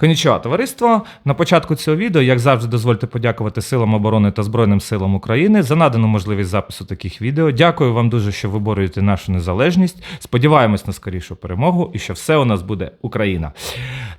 Конічого, товариство. На початку цього відео, як завжди, дозвольте подякувати силам оборони та Збройним силам України за надану можливість запису таких відео. Дякую вам дуже, що виборюєте нашу незалежність. Сподіваємось на скорішу перемогу і що все у нас буде Україна.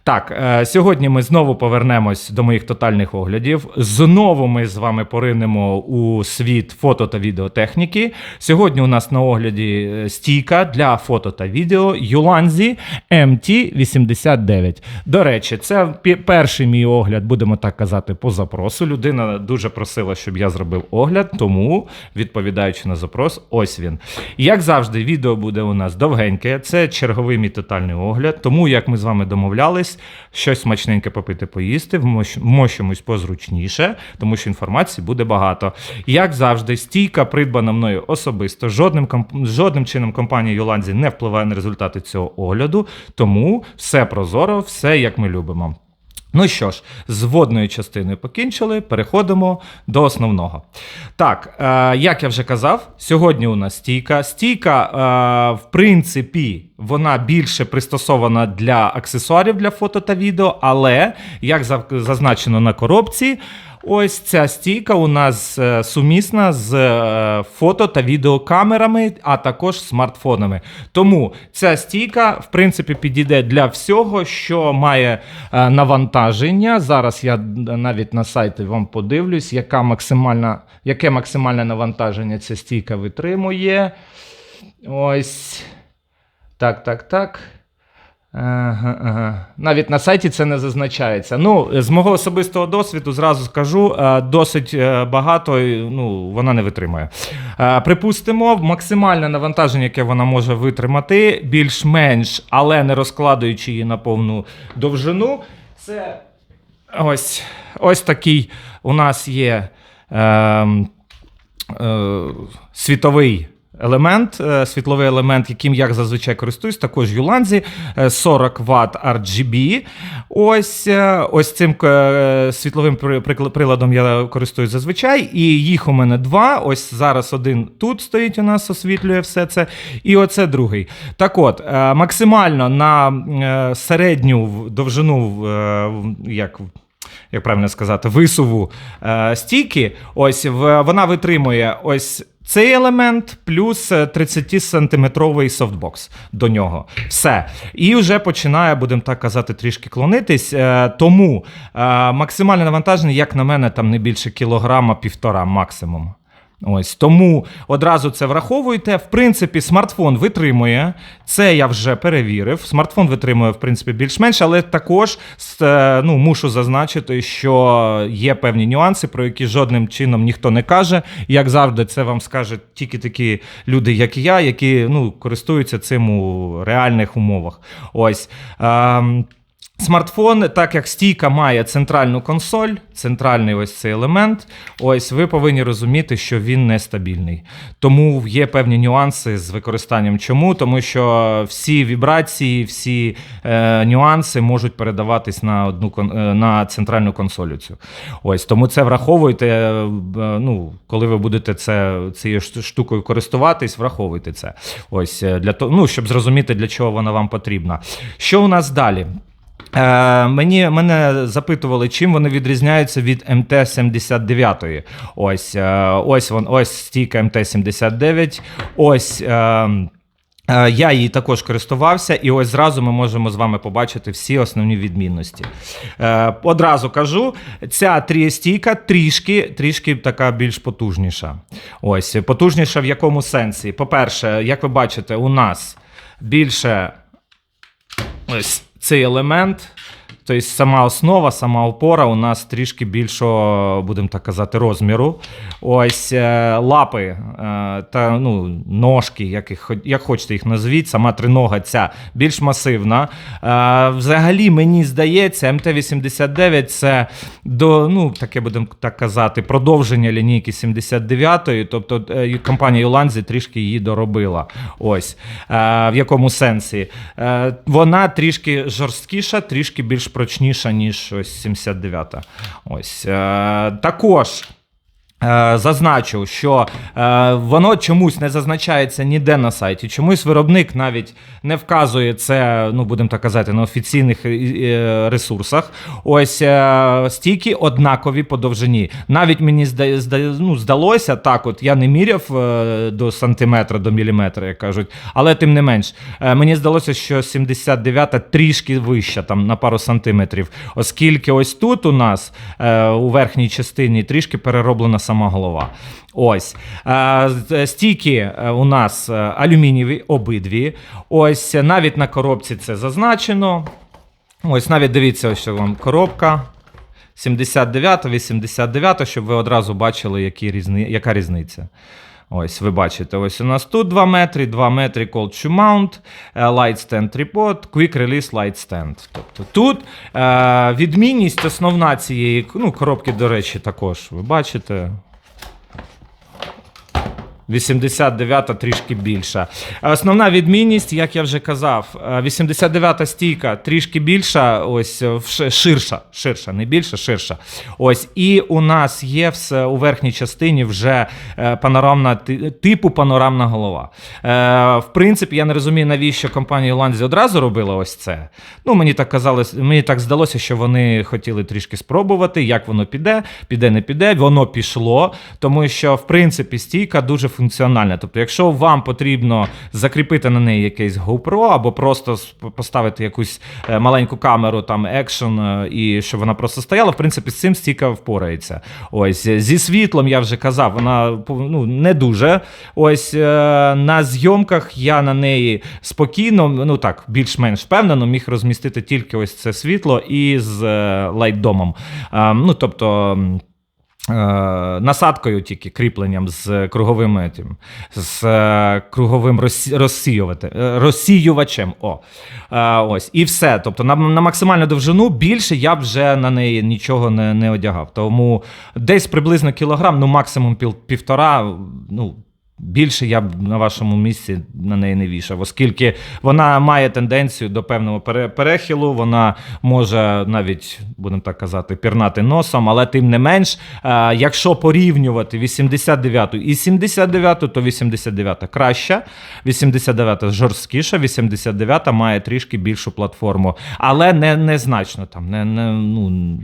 Так, е, сьогодні ми знову повернемось до моїх тотальних оглядів. Знову ми з вами поринемо у світ фото та відеотехніки. Сьогодні у нас на огляді е, стійка для фото та відео Юланзі MT89. До речі, це пі- перший мій огляд, будемо так казати, по запросу. Людина дуже просила, щоб я зробив огляд, тому, відповідаючи на запрос, ось він. Як завжди, відео буде у нас довгеньке. Це черговий мій тотальний огляд. Тому, як ми з вами домовлялись, щось смачненьке попити, поїсти, вмощ- вмощимось позручніше, тому що інформації буде багато. Як завжди, стійка придбана мною особисто. Жодним, жодним чином компанія Юланзі не впливає на результати цього огляду, тому все прозоро, все як ми любимо. Ну що ж, з водною частиною покінчили, переходимо до основного. Так, е, як я вже казав, сьогодні у нас стійка. Стійка, е, в принципі, вона більше пристосована для аксесуарів для фото та відео, але, як зазначено на коробці, Ось ця стійка у нас е, сумісна з е, фото та відеокамерами, а також смартфонами. Тому ця стійка, в принципі, підійде для всього, що має е, навантаження. Зараз я навіть на сайті вам подивлюсь, яка максимальна, яке максимальне навантаження ця стійка витримує. Ось. Так, так, так. Ага. Навіть на сайті це не зазначається. Ну, з мого особистого досвіду зразу скажу, е, досить е, багато, ну, вона не витримує. Е, Припустимо, максимальне навантаження, яке вона може витримати, більш-менш, але не розкладаючи її на повну довжину, це ось, ось такий у нас є ем, е, світовий. Елемент, е, світловий елемент, яким я зазвичай користуюсь, також Юланзі е, 40 Вт RGB. Ось е, ось цим е, світловим приладом я користуюсь зазвичай. І їх у мене два. Ось зараз один тут стоїть у нас, освітлює все це. І оце другий. Так от, е, максимально на е, середню довжину, е, як як правильно сказати, висуву е, стійки, ось в, вона витримує ось. Цей елемент плюс 30-сантиметровий софтбокс до нього. Все. І вже починає, будемо так казати, трішки клонитись. Е, тому е, максимальне навантаження, як на мене, там не більше кілограма, півтора максимум. Ось тому одразу це враховуйте. В принципі, смартфон витримує. Це я вже перевірив. Смартфон витримує, в принципі, більш-менш, але також е, ну, мушу зазначити, що є певні нюанси, про які жодним чином ніхто не каже. Як завжди, це вам скажуть тільки такі люди, як я, які ну, користуються цим у реальних умовах. Ось. Смартфон, так як стійка має центральну консоль, центральний ось цей елемент, ось ви повинні розуміти, що він нестабільний. Тому є певні нюанси з використанням. Чому? Тому що всі вібрації, всі е, нюанси можуть передаватись на одну е, на центральну консоль. Цю. Ось тому це враховуйте. е, Ну, коли ви будете це цією штукою користуватись, враховуйте це. Ось е, для того, ну щоб зрозуміти, для чого вона вам потрібна. Що у нас далі? Е, мені мене запитували, чим вони відрізняються від МТ-79. Ось, е, ось вон, ось стійка МТ-79. Ось. Е, Е, Я її також користувався, і ось зразу ми можемо з вами побачити всі основні відмінності. Е, Одразу кажу, ця трієстійка трішки, трішки така більш потужніша. Ось потужніша в якому сенсі? По-перше, як ви бачите, у нас більше ось цей елемент. Тобто сама основа, сама опора у нас трішки більшого, будемо так казати, розміру. Ось е, лапи е, та ну, ножки, як, їх, як хочете їх назвіть, сама тринога ця більш масивна. Е, взагалі, мені здається, МТ-89 це до, ну, таке будемо так казати, продовження лінійки 79-ї. Тобто компанія Юланзі трішки її доробила. Ось в якому сенсі. Вона трішки жорсткіша, трішки більш прочніша, ніж ось 79-та. Ось. Е, також. Е, Зазначу, що е, воно чомусь не зазначається ніде на сайті. Чомусь виробник навіть не вказує це, ну будемо так казати, на офіційних е, е, ресурсах. Ось е, стійки однакові по довжині. Навіть мені зда, зда, ну, здалося так, от я не міряв е, до сантиметра, до міліметра, як кажуть, але тим не менш, е, мені здалося, що 79-та трішки вища, там на пару сантиметрів, оскільки ось тут у нас е, у верхній частині трішки перероблена сама голова. Ось Е, стійки е, у нас е, алюмінієві обидві. Ось е, навіть на коробці це зазначено. Ось навіть дивіться, ось вам коробка. 79, 89, щоб ви одразу бачили, які різни... яка різниця. Ось, ви бачите, ось у нас тут 2 метри, 2 метри cold shoe mount, е, light stand tripod, quick release light stand. Тобто тут е, відмінність основна цієї ну, коробки, до речі, також ви бачите. 89 трішки більша. Основна відмінність, як я вже казав, 89-та стійка трішки більша, ось е, ширша, ширша, не більша, ширша. Ось, і у нас є все у верхній частині вже е, панорамна типу панорамна голова. Е, В принципі, я не розумію, навіщо компанія Ланзі одразу робила ось це. Ну, мені так казали, мені так здалося, що вони хотіли трішки спробувати, як воно піде, піде, не піде. Воно пішло, тому що в принципі стійка дуже функціональна. Тобто, якщо вам потрібно закріпити на неї якийсь GoPro або просто поставити якусь е, маленьку камеру, там екшн, е, і щоб вона просто стояла, в принципі, з цим стійка впорається. Ось зі світлом я вже казав, вона ну, не дуже. Ось е, на зйомках я на неї спокійно, ну так, більш-менш впевнено, міг розмістити тільки ось це світло і з е, лайтдомом. Е, ну, тобто. Е, Насадкою тільки кріпленням з круговим етім, з е, круговим е, розсіювачем. О. Ось. І все. Тобто на, на максимальну довжину більше я вже на неї нічого не, не одягав. Тому десь приблизно кілограм, ну максимум пів, півтора. Ну, Більше я б на вашому місці на неї не вішав, оскільки вона має тенденцію до певного пере- перехилу, вона може навіть, будемо так казати, пірнати носом, але тим не менш, е, якщо порівнювати 89 і 79, то 89 краща, 89 жорсткіша, 89 має трішки більшу платформу, але не, незначно там, не, не, ну,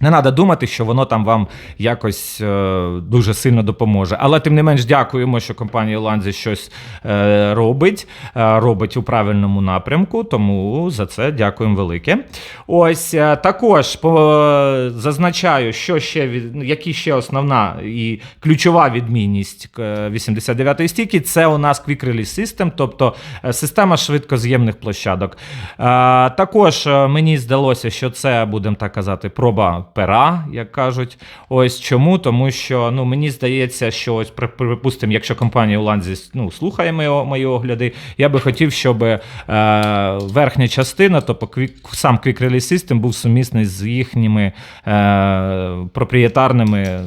не треба думати, що воно там вам якось е, дуже сильно допоможе. Але тим не менш дякуємо, що компанія Ланзі щось е, робить, е, робить у правильному напрямку. Тому за це дякуємо велике. Ось е, також по, зазначаю, що ще від, які ще основна і ключова відмінність е, 89-ї стійки. Це у нас Quick Release System, тобто е, система швидкоз'ємних площадок. Е, також е, мені здалося, що це будемо так казати, проба пера, як кажуть. Ось чому? Тому що ну мені здається, що ось припустимо, якщо компанія Уланзі ну, слухає мої, мої огляди, я би хотів, щоб е, верхня частина, тобто Quick, сам Quick Release System був сумісний з їхніми е, проприєтарними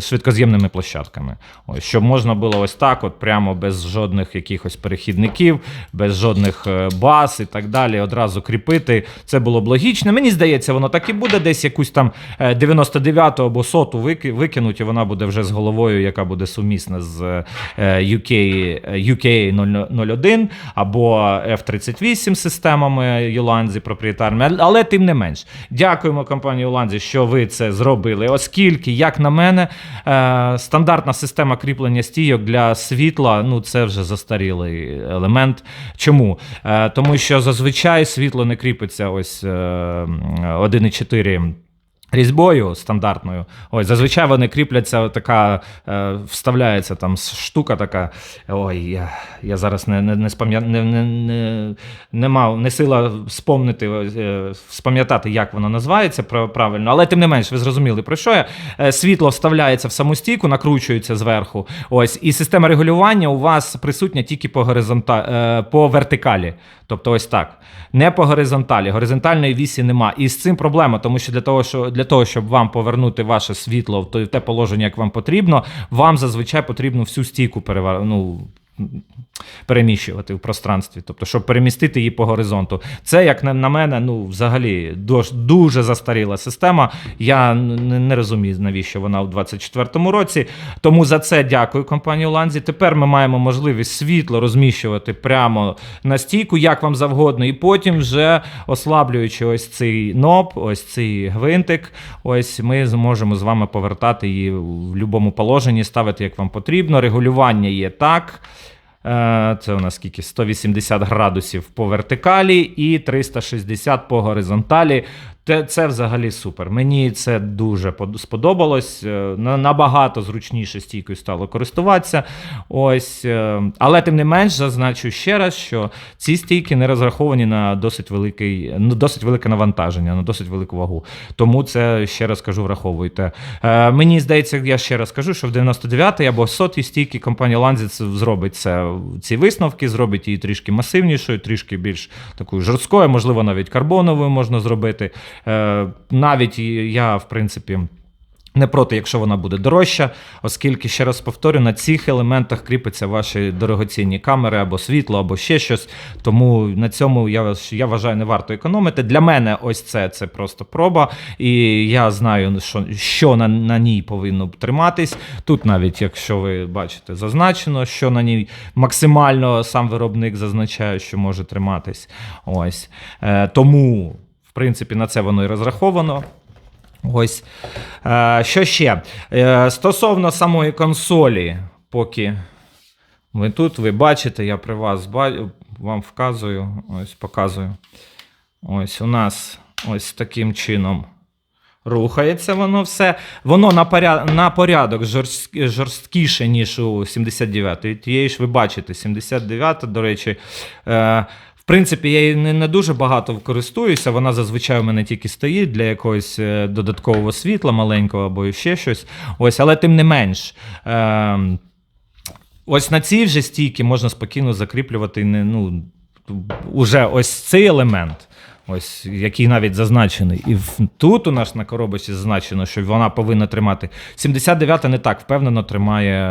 швидкоз'ємними площадками. Ось, щоб можна було ось так, от прямо без жодних якихось перехідників, без жодних е, баз і так далі, одразу кріпити. Це було б логічно. Мені здається, воно так і буде. Десь якусь там е, 99 або 100 вики- викинуть, і вона буде вже з головою, яка буде сумісна з е, UK, UK 01 або F-38 системами Юланзі проприєтарними. Але тим не менш, дякуємо компанії Юланзі, що ви це зробили, оскільки, як на мене, е, стандартна система кріплення стійок для світла ну це вже застарілий елемент. Чому? Е, Тому що зазвичай світло не кріпиться ось е, 1,4 Різьбою стандартною, ось зазвичай вони кріпляться, така е, вставляється там штука така. Ой, я, я зараз не, не, не, не, не, не, не мав не сила спомнити, е, спам'ятати, як воно називається правильно, але тим не менш, ви зрозуміли про що я. Е, світло вставляється в саму стійку, накручується зверху. Ось, і система регулювання у вас присутня тільки по горизонта... е, по вертикалі. Тобто, ось так. Не по горизонталі. Горизонтальної вісі нема. І з цим проблема, тому що для того, що для того, щоб вам повернути ваше світло в те положення, як вам потрібно, вам зазвичай потрібно всю стійку перевар... ну, переміщувати в пространстві, тобто, щоб перемістити її по горизонту. Це, як на, мене, ну, взагалі дуже застаріла система. Я не розумію, навіщо вона у 24-му році. Тому за це дякую компанії Ланзі. Тепер ми маємо можливість світло розміщувати прямо на стійку, як вам завгодно, і потім вже ослаблюючи ось цей ноб, ось цей гвинтик, ось ми зможемо з вами повертати її в будь-якому положенні, ставити як вам потрібно. Регулювання є так. Е, Це у нас скільки? 180 градусів по вертикалі і 360 по горизонталі. Те- Це взагалі супер. Мені це дуже под- сподобалось. Е, на- Набагато зручніше стійкою стало користуватися. Ось, е, але тим не менш, зазначу ще раз, що ці стійки не розраховані на досить великий, ну, досить велике навантаження, на досить велику вагу. Тому це ще раз кажу, враховуйте. Е, мені здається, я ще раз кажу, що в 99-й або 100-й стійки компанія Ланзіц зробить це, ці висновки, зробить її трішки масивнішою, трішки більш такою жорсткою, можливо, навіть карбоновою можна зробити. Е, навіть я, в принципі. Не проти, якщо вона буде дорожча, оскільки, ще раз повторю, на цих елементах кріпиться ваші дорогоцінні камери або світло, або ще щось. Тому на цьому я, я вважаю, не варто економити. Для мене ось це це просто проба, і я знаю, що, що на, на ній повинно триматись. Тут навіть, якщо ви бачите, зазначено, що на ній максимально сам виробник зазначає, що може триматись. Ось. Е, тому, в принципі, на це воно і розраховано. Ось. Е, що ще? Е, стосовно самої консолі, поки ви тут, ви бачите, я при вас вам вказую, ось показую. Ось у нас ось таким чином рухається воно все. Воно на, поряд, на порядок жорсткіше, ніж у 79-ї. Тієї ж ви бачите, 79-та, до речі. Принципі, я її не, не дуже багато користуюся. Вона зазвичай у мене тільки стоїть для якогось е, додаткового світла маленького або ще щось. Ось, але тим не менш. Е, ось на цій вже стійки можна спокійно закріплювати ну, уже ось цей елемент. Ось, який навіть зазначений. І тут у нас на коробочці зазначено, що вона повинна тримати. 79-та не так впевнено тримає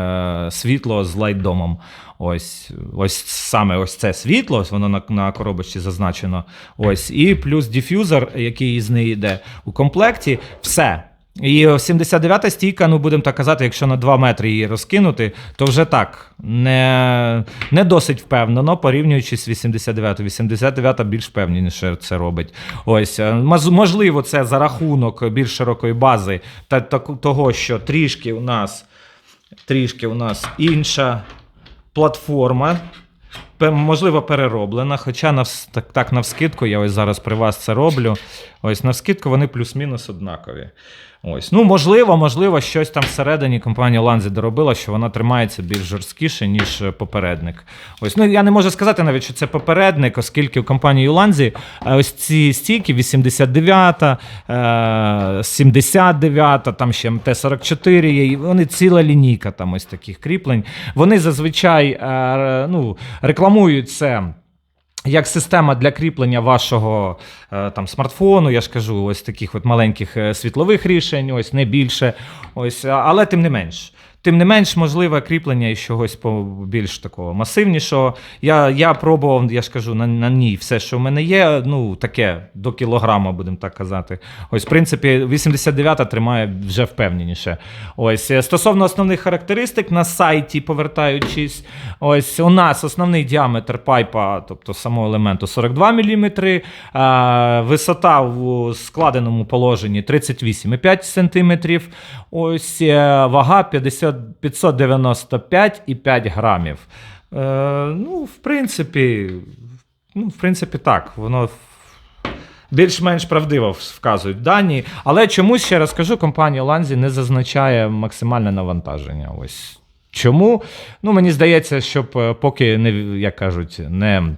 е, світло з лайтдомом. Ось, ось саме ось це світло, ось воно на, на коробочці зазначено. Ось, і плюс диф'юзер, який з неї йде у комплекті. Все. І 79-та стійка, ну будемо так казати, якщо на 2 метри її розкинути, то вже так не, не досить впевнено, порівнюючи з 89 89-та більш впевненіше це робить. Ось, е, можливо, це за рахунок більш широкої бази та того, що трішки у нас, трішки у нас інша платформа. Можливо, перероблена, хоча навс- так, так навскидку, я ось зараз при вас це роблю. Ось навскидку вони плюс-мінус однакові. Ось. Ну, можливо, можливо, щось там всередині компанія Ланзі доробила, що вона тримається більш жорсткіше, ніж е, попередник. Ось, ну я не можу сказати навіть, що це попередник, оскільки у компанії Ланзі ось ці стійки 89-та, е, 79-та, там ще МТ-44 є, і вони ціла лінійка там ось таких кріплень. Вони зазвичай е, ну, рекламують це. Як система для кріплення вашого е, там смартфону, я ж кажу, ось таких от маленьких е, світлових рішень, ось не більше. Ось, але тим не менш. Тим не менш, можливе кріплення і чогось більш такого масивнішого. Я, я пробував, я ж кажу, на, на ній все, що в мене є, ну таке до кілограма, будемо так казати. Ось, в принципі, 89-та тримає вже впевненіше. Ось е, стосовно основних характеристик на сайті, повертаючись, ось у нас основний діаметр пайпа, тобто самого елементу 42 мм, висота в складеному положенні 38,5 см, ось е, вага 50, 595,5 грамів. Е, ну, в принципі, ну, в принципі, так, воно більш-менш правдиво вказують дані. Але чомусь ще раз кажу, компанія Ланзі не зазначає максимальне навантаження. Ось чому? Ну, мені здається, щоб е, поки не як кажуть, не.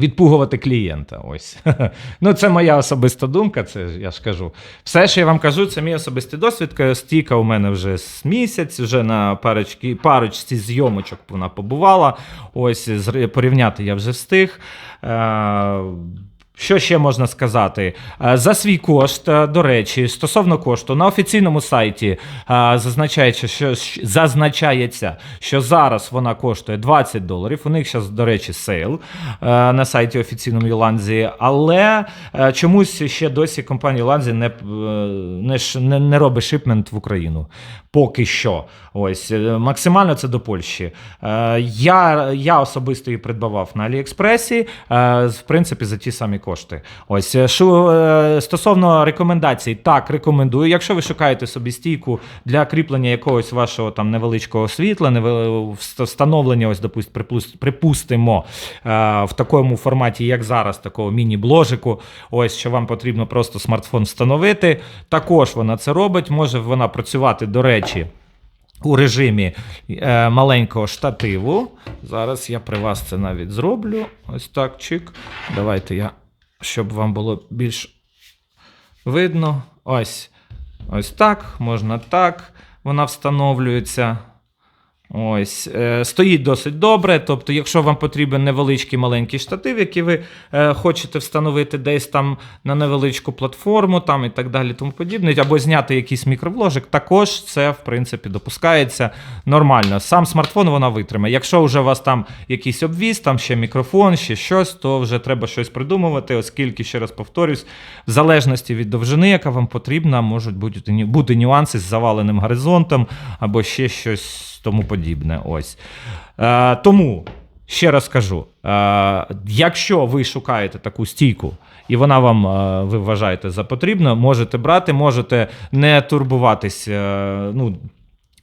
Відпугувати клієнта. Ось. ну, це моя особиста думка, це я ж кажу. Все, що я вам кажу, це мій особистий досвід. Стіка у мене вже з місяць, вже на парочці, парочці зйомочок вона побувала. Ось порівняти я вже встиг. Що ще можна сказати? Е, За свій кошт, е, до речі, стосовно кошту, на офіційному сайті е, зазначається, що, зазначається, що зараз вона коштує 20 доларів. У них зараз, до речі, сейл на сайті офіційному Юландзі, але чомусь ще досі компанія Юландзі не, не, не, робить шипмент в Україну. Поки що. Ось максимально це до Польщі. Я, я особисто її придбавав на Аліекспресі, в принципі, за ті самі кошти. Ось е, що е, стосовно рекомендацій, так рекомендую. Якщо ви шукаєте собі стійку для кріплення якогось вашого там невеличкого світла, встановлення, ось допуст, припустимо, е, в такому форматі, як зараз, такого міні-бложику. Ось що вам потрібно просто смартфон встановити. Також вона це робить. Може вона працювати, до речі. У режимі е, маленького штативу. Зараз я при вас це навіть зроблю. Ось так, чик. Давайте я, щоб вам було більш видно. Ось. Ось так, можна так. Вона встановлюється. Ось, е, стоїть досить добре. Тобто, якщо вам потрібен невеличкий маленький штатив, який ви е, хочете встановити десь там на невеличку платформу, там і так далі, тому подібне, або зняти якийсь мікровложик, також це в принципі допускається нормально. Сам смартфон вона витримає. Якщо вже у вас там якийсь обвіз, там ще мікрофон, ще щось, то вже треба щось придумувати, оскільки, ще раз повторюсь, в залежності від довжини, яка вам потрібна, можуть бути, бути нюанси з заваленим горизонтом або ще щось тому подібне. Ось. Е, тому. Ще раз кажу: е, якщо ви шукаєте таку стійку, і вона вам е, ви вважаєте за потрібно, можете брати, можете не турбуватись. е, ну,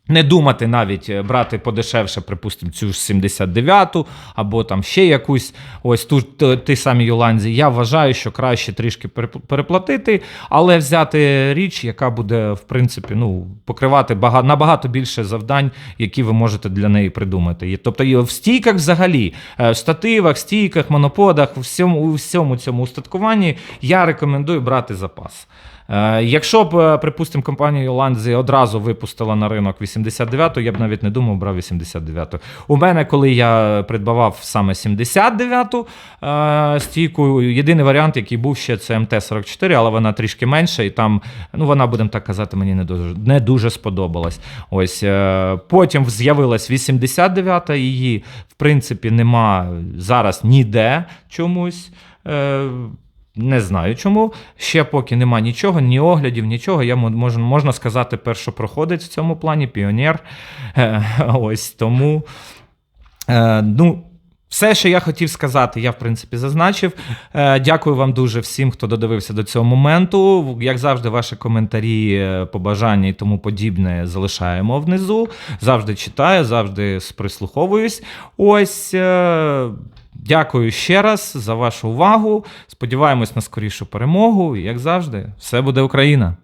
не думати навіть е, брати подешевше, припустимо, цю ж 79-ту, або там ще якусь, ось ту т- ті самі Юланзі. Я вважаю, що краще трішки переп- переплатити, але взяти річ, яка буде, в принципі, ну, покривати бага- набагато більше завдань, які ви можете для неї придумати. Тобто в стійках взагалі, е, в штативах, стійках, моноподах, у всьому, у всьому цьому устаткуванні я рекомендую брати запас. Е, Якщо б, е, припустимо, компанія Йоландзі одразу випустила на ринок 89-ту, я б навіть не думав, брав 89-ту. У мене, коли я придбавав саме 79-ту е, стійку, єдиний варіант, який був ще, це МТ-44, але вона трішки менша, і там, ну вона, будемо так казати, мені не дуже, не дуже сподобалась. Ось потім з'явилась 89-та, її, в принципі, нема зараз ніде чомусь. Не знаю чому. Ще поки нема нічого, ні оглядів, нічого. Я мо- можу, можна сказати, першопроходець в цьому плані, піонер. Е, Ось тому. Е, ну, все, що я хотів сказати, я в принципі зазначив. Е, Дякую вам дуже всім, хто додивився до цього моменту. Як завжди, ваші коментарі, побажання і тому подібне залишаємо внизу. Завжди читаю, завжди прислуховуюсь. Ось. Дякую ще раз за вашу увагу. Сподіваємось на скорішу перемогу. І, як завжди, все буде Україна!